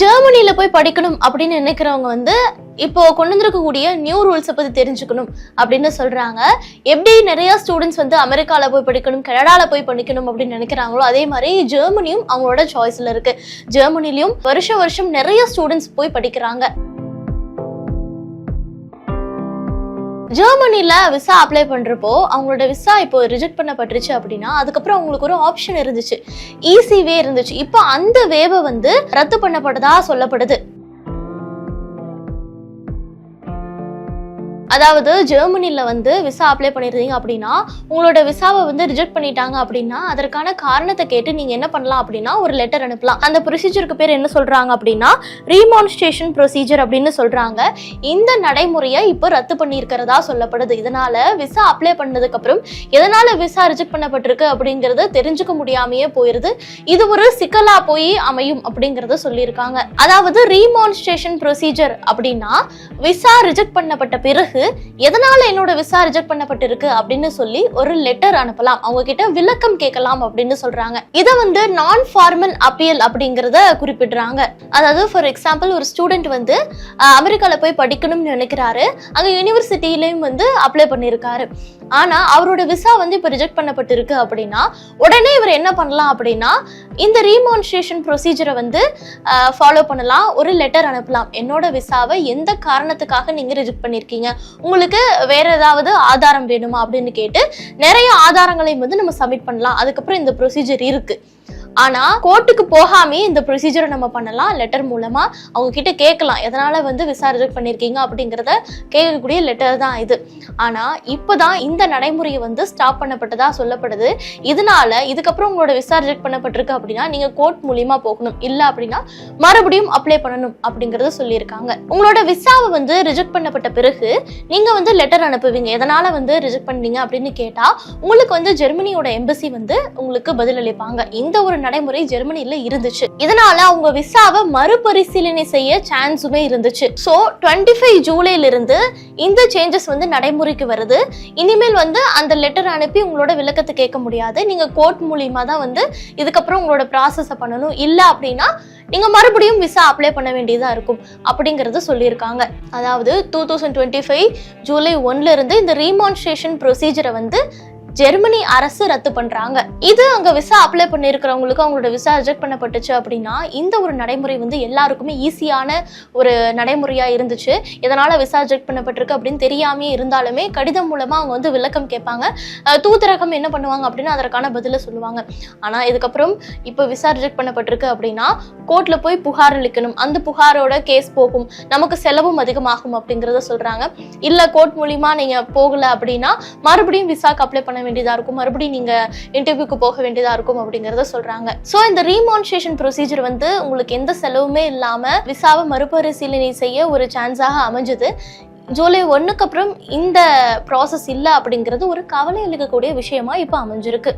ஜெர்மனியில போய் படிக்கணும் அப்படின்னு நினைக்கிறவங்க வந்து இப்போ கொண்டு வந்திருக்கக்கூடிய நியூ ரூல்ஸை பத்தி தெரிஞ்சுக்கணும் அப்படின்னு சொல்றாங்க. எப்படி நிறைய ஸ்டூடெண்ட்ஸ் வந்து அமெரிக்காவில் போய் படிக்கணும் கனடாவில் போய் படிக்கணும் அப்படின்னு நினைக்கிறாங்களோ அதே மாதிரி ஜெர்மனியும் அவங்களோட சாய்ஸ்ல இருக்கு. ஜெர்மனிலையும் வருஷம் வருஷம் நிறைய ஸ்டூடெண்ட்ஸ் போய் படிக்கிறாங்க. ஜெர்மனியில் விசா அப்ளை பண்ணுறப்போ அவங்களோட விசா இப்போ ரிஜெக்ட் பண்ணப்பட்டுருச்சு அப்படின்னா அதுக்கப்புறம் அவங்களுக்கு ஒரு ஆப்ஷன் இருந்துச்சு. ஈஸி வே இருந்துச்சு. இப்போ அந்த வேவை வந்து ரத்து பண்ணப்பட்டதா சொல்லப்படுது. அதாவது ஜெர்மனியில் வந்து விசா அப்ளை பண்ணிருந்தீங்க அப்படின்னா உங்களோட விசாவை வந்து ரிஜெக்ட் பண்ணிட்டாங்க அப்படின்னா அதற்கான காரணத்தை கேட்டு நீங்கள் என்ன பண்ணலாம் அப்படின்னா ஒரு லெட்டர் அனுப்பலாம். அந்த ப்ரொசீஜருக்கு பேர் என்ன சொல்கிறாங்க அப்படின்னா ரீமான்ஸ்ட்ரேஷன் ப்ரொசீஜர் அப்படின்னு சொல்கிறாங்க இந்த நடைமுறையை இப்போ ரத்து பண்ணியிருக்கிறதா சொல்லப்படுது. இதனால் விசா அப்ளை பண்ணதுக்கப்புறம் எதனால் விசா ரிஜெக்ட் பண்ணப்பட்டிருக்கு அப்படிங்கிறது தெரிஞ்சுக்க முடியாமையே போயிருது. இது ஒரு சிக்கலா போய் அமையும் அப்படிங்கறத சொல்லியிருக்காங்க. அதாவது ரீமான்ஸ்ட்ரேஷன் ப்ரொசீஜர் அப்படின்னா விசா ரிஜெக்ட் பண்ணப்பட்ட பிறகு எதனால என்னோட விசா ரிஜெக்ட் பண்ணப்பட்டிருக்கு அப்படின்னு சொல்லி ஒரு லெட்டர் அனுப்பலாம். அவங்க கிட்ட விளக்கம் கேட்கலாம் அப்படின்னு சொல்றாங்க. இதை வந்து நான் ஃபார்மல் அப்பீல் அப்படிங்கறத குறிப்பிடுறாங்க. அதாவது ஃபார் எக்ஸாம்பிள் ஒரு ஸ்டூடெண்ட் வந்து அமெரிக்காவில் அமெரிக்கால போய் படிக்கணும்னு நினைக்கிறாரு. அங்க யூனிவர்சிட்டிலையும் வந்து அப்ளை பண்ணியிருக்காரு. ஆனா அவரோட விசா வந்து இப்போ ரிஜெக்ட் பண்ணப்பட்டிருக்கு அப்படின்னா உடனே இவர் என்ன பண்ணலாம் அப்படின்னா இந்த ரீமான்ஸ்ட்ரேஷன் ப்ரொசீஜரை வந்து ஃபாலோ பண்ணலாம். ஒரு லெட்டர் அனுப்பலாம். என்னோட விசாவை எந்த காரணத்துக்காக நீங்க ரிஜெக்ட் பண்ணிருக்கீங்க? உங்களுக்கு வேற ஏதாவது ஆதாரம் வேணுமா அப்படின்னு கேட்டு நிறைய ஆதாரங்களையும் வந்து நம்ம சப்மிட் பண்ணலாம். அதுக்கப்புறம் இந்த ப்ரொசீஜர் இருக்குது ஆனா கோர்ட்டுக்கு போகாமே இந்த ப்ரொசீஜரை நம்ம பண்ணலாம். லெட்டர் மூலமா அவங்க கிட்ட கேட்கலாம். எதனால வந்து விசா ரிஜெக்ட் பண்ணிருக்கீங்க அப்படிங்கறத கேட்கக்கூடிய லெட்டர் தான் இது. ஆனா இப்போதான் இந்த நடைமுறையை வந்து ஸ்டாப் பண்ணப்பட்டதா சொல்லப்படுது. இதனால இதுக்கப்புறம் உங்களோட விசா ரிஜெக்ட் பண்ணப்பட்டிருக்கு அப்படின்னா நீங்க கோர்ட் மூலியமா போகணும். இல்ல அப்படின்னா மறுபடியும் அப்ளை பண்ணணும் அப்படிங்கறத சொல்லியிருக்காங்க. உங்களோட விசாவை வந்து ரிஜெக்ட் பண்ணப்பட்ட பிறகு நீங்க வந்து லெட்டர் அனுப்புவீங்க. எதனால வந்து ரிஜெக்ட் பண்ணீங்க அப்படின்னு கேட்டா உங்களுக்கு வந்து ஜெர்மனியோட எம்பசி வந்து உங்களுக்கு பதிலளிப்பாங்க. இந்த ஒரு நடைமுறை ஜெர்மனில இருந்துச்சு. இதனால அவங்க விசாவை மறுபரிசீலனை செய்ய சான்ஸுமே இருந்துச்சு. ஸோ டுவெண்ட்டி ஃபைவ் ஜூலைல இருந்து இந்த சேஞ்சஸ் வந்து நடைமுறைக்கு வருது. இனிமேல் வந்து அந்த லெட்டர் அனுப்பி உங்களோட விளக்கத்தை கேட்க முடியாது. நீங்க கோர்ட் மூலியமா தான் வந்து இதுக்கப்புறம் உங்களோட ப்ராசஸை பண்ணணும். இல்ல அப்படின்னா நீங்க மறுபடியும் விசா அப்ளை பண்ண வேண்டியதா இருக்கும். அப்படிங்கறது சொல்லியிருக்காங்க. அதாவது two thousand twenty five July ஒன்ல இருந்து இந்த ரீமான்ஸ்ட்ரேஷன் ப்ரொசீஜரை வந்து ஜெர்மனி அரசு ரத்து பண்றாங்க. இது அங்க விசா அப்ளை பண்ணிருக்கிறவங்களுக்கு அவங்களோட விசா ரிஜெக்ட் பண்ணப்பட்டுச்சு அப்படின்னா இந்த ஒரு நடைமுறை வந்து எல்லாருக்குமே ஈஸியான ஒரு நடைமுறையா இருந்துச்சு. இதனால விசா ரிஜெக்ட் பண்ணப்பட்டிருக்கு அப்படின்னு தெரியாமே இருந்தாலுமே கடிதம் மூலமா அவங்க வந்து விளக்கம் கேட்பாங்க. தூதரகம் என்ன பண்ணுவாங்க அப்படின்னு அதற்கான பதில சொல்லுவாங்க. ஆனா இதுக்கப்புறம் இப்போ விசா ரிஜெக்ட் பண்ணப்பட்டிருக்கு அப்படின்னா கோர்ட்ல போய் புகார் அளிக்கணும். அந்த புகாரோட கேஸ் போகும். நமக்கு செலவும் அதிகமாகும் அப்படிங்கறத சொல்றாங்க. இல்ல கோர்ட் மூலியமா நீங்க போகல அப்படின்னா மறுபடியும் விசாக்கு அப்ளை பண்ண வேண்டியதாக இருக்கும். மறுபடியும் நீங்கள் இன்டர்வியூக்கு போக வேண்டியதாக இருக்கும் அப்படிங்கிறத சொல்கிறாங்க ஸோ இந்த ரீமான்ஸ்ட்ரேஷன் ப்ரொசீஜர் வந்து உங்களுக்கு எந்த செலவுமே இல்லாமல் விசாவை மறுபரிசீலனை செய்ய ஒரு சான்ஸாக அமைஞ்சது. ஜூலை ஒன்றுக்கு அப்புறம் இந்த ப்ராசஸ் இல்லை அப்படிங்கிறது ஒரு கவலை அளிக்கக்கூடிய விஷயமா இப்போ அமைஞ்சிருக்கு.